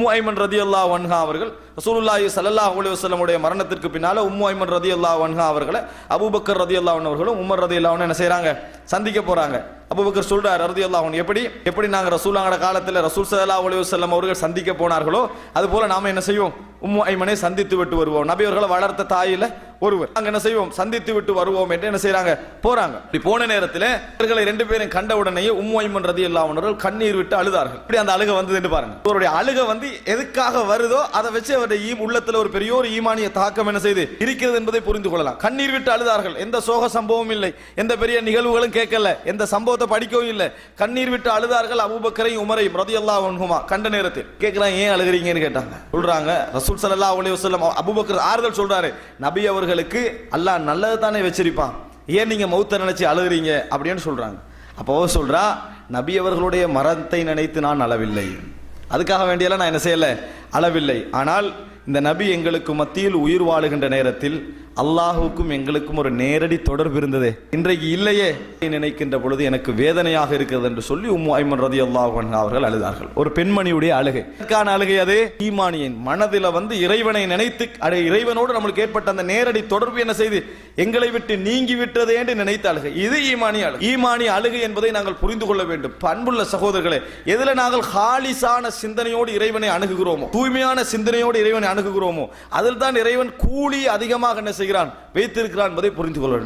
உம்மு ஐமன் ரதி அல்லா வன்ஹா அவர்கள் ரசூலுல்லாஹி ஸல்லல்லாஹு அலி வஸ்லமுடைய மரணத்திற்கு பின்னால உம்மு ஐமன் ரதி அல்லா வன்ஹா அவர்களை அபூபக்கர் ரதி அல்லா அவர்களும் உமர் ரதி அல்லா என்ன செய்கிறாங்க சந்திக்க போறாங்க. அபுபக்கர் சொல்றார் ரதி அல்லா எப்படி? எப்படி நாங்க ரசூலாங்கட காலத்துல ரசூல் சல்லா அலைஹி வஸல்லம் அவர்கள் சந்திக்க போனார்களோ அது போல நாம என்ன செய்வோம்? உம்மு ஐமனை சந்தித்து விட்டு வருவோம். நபியவர்களை வளர்த்த தாயில ஒருவர். அங்க என்ன செய்வோம்? சந்தித்து விட்டு வருவோம் என்று என்ன செய்யறாங்க போறாங்க. இப்படி போன நேரத்தில் இவர்களை ரெண்டு பேரும் கண்ட உடனேயே உம்மு ஐமன் ரதி அல்லா அவர்கள் கண்ணீர் விட்டு அழுதார்கள். இப்படி அந்த அழுக வந்ததுன்னு பாருங்க. இவருடைய அழுக வந்து எதுக்காக வருதோ அதை வச்சு அவருடைய ஈம் உள்ளத்துல ஒரு பெரிய ஒரு ஈமானிய தாக்கம் என்ன செய்து இருக்கிறது என்பதை புரிந்து கொள்ளலாம். கண்ணீர் விட்டு அழுதார்கள். எந்த சோக சம்பவம் இல்லை. எந்த பெரிய நிகழ்வுகளும் கேட்கல. எந்த சம்பவத்தை படிக்கவும் இல்லை. கண்ணீர் விட்டு அழுதார்கள் அபுபக்கரை உமரையும் ரதி அல்லா கண்ட நேரத்தில் கேட்கலாம் ஏன் அழுகிறீங்கன்னு? கேட்டாங்க. சொல்றாங்க ரசூல் சல்லா அலி வசலம் அபூபக்கர் ஆறுதல் சொல்றாரு. நபி அவர்களுக்கு அல்லாஹ் நல்லது தானே வச்சிருப்பான். ஏன் நீங்க மௌத்த நினைச்சு அழுகிறீங்க? அப்படின்னு சொல்றாங்க. அப்போ சொல்றா நபி அவர்களுடைய மரத்தை நினைத்து நான் அளவில்லை அதுக்காக வேண்டியெல்லாம் நான் என்ன செய்யல? அளவில்லை ஆனால் இந்த நபி எங்களுக்கு மத்தியில் உயிர் வாழுகின்ற நேரத்தில் அல்லாஹுக்கும் எங்களுக்கும் ஒரு நேரடி தொடர்பு இருந்ததே. இன்றைக்கு இல்லையே நினைக்கின்ற பொழுது எனக்கு வேதனையாக இருக்கிறது என்று சொல்லி உம்மு ஐமன் ரதி அல்லாஹ் அவர்கள் அழுதார்கள். ஒரு பெண்மணியுடைய அழுகை. எதற்கான அழுகை அது? ஈமானியின் மனதில வந்து இறைவனை நினைத்து அடே இறைவனோடு நம்மளுக்கு ஏற்பட்ட அந்த நேரடி தொடர்பு என்ன செய்து? எங்களை விட்டு நீங்கி விட்டதே என்று நினைத்த அழுகை. இது ஈமானி அழுகை. ஈமானி அழுகை என்பதை நாங்கள் புரிந்து கொள்ள வேண்டும். பண்புள்ள சகோதரர்களே எதுல நாங்கள் ஹாலிசான சிந்தனையோடு இறைவனை அணுகுகிறோமோ தூய்மையான சிந்தனையோடு இறைவனை அணுகுகிறோமோ அதில் தான் இறைவன் கூலி அதிகமாக என்ன செய்கிறான் வைத்திருக்கிறான் என்பதை புரிந்து கொள்ள வேண்டும்.